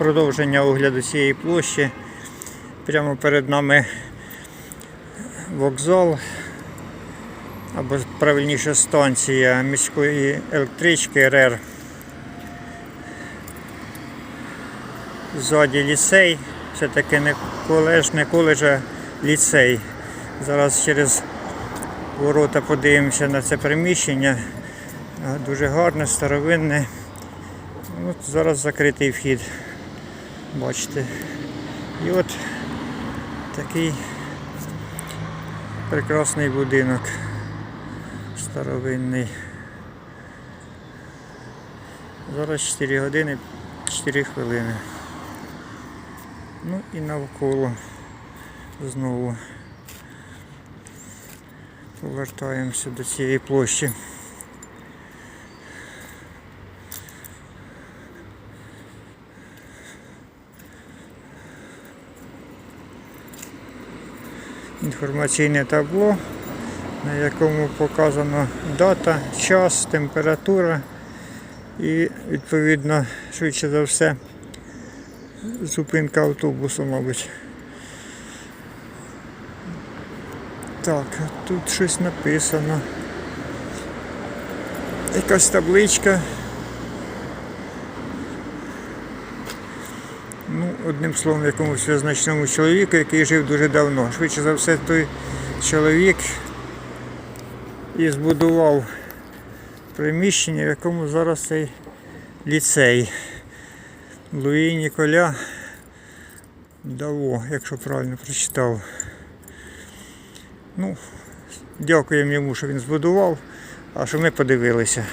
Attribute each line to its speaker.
Speaker 1: продовження огляду цієї площі. Прямо перед нами вокзал, або правильніше станція міської електрички РЕР. Ззаді ліцей, все-таки не коледж, не коледж, а ліцей. Зараз через ворота подивимося на це приміщення. Дуже гарне, старовинне. От зараз закритий вхід. Бачите. І от такий прекрасний будинок. Старовинний. Зараз 4 години 4 хвилини. Ну і навколо знову повертаємося до цієї площі. Інформаційне табло, на якому показано дата, час, температура і відповідно, швидше за все, зупинка автобусу, мабуть. Так, тут щось написано. Якась табличка. Ну, одним словом, якомусь визначному чоловіку, який жив дуже давно. Швидше за все, той чоловік і збудував приміщення, в якому зараз цей ліцей. Луї Ніколя Даво, якщо правильно прочитав. Ну, дякуємо йому, що він збудував, а що ми подивилися.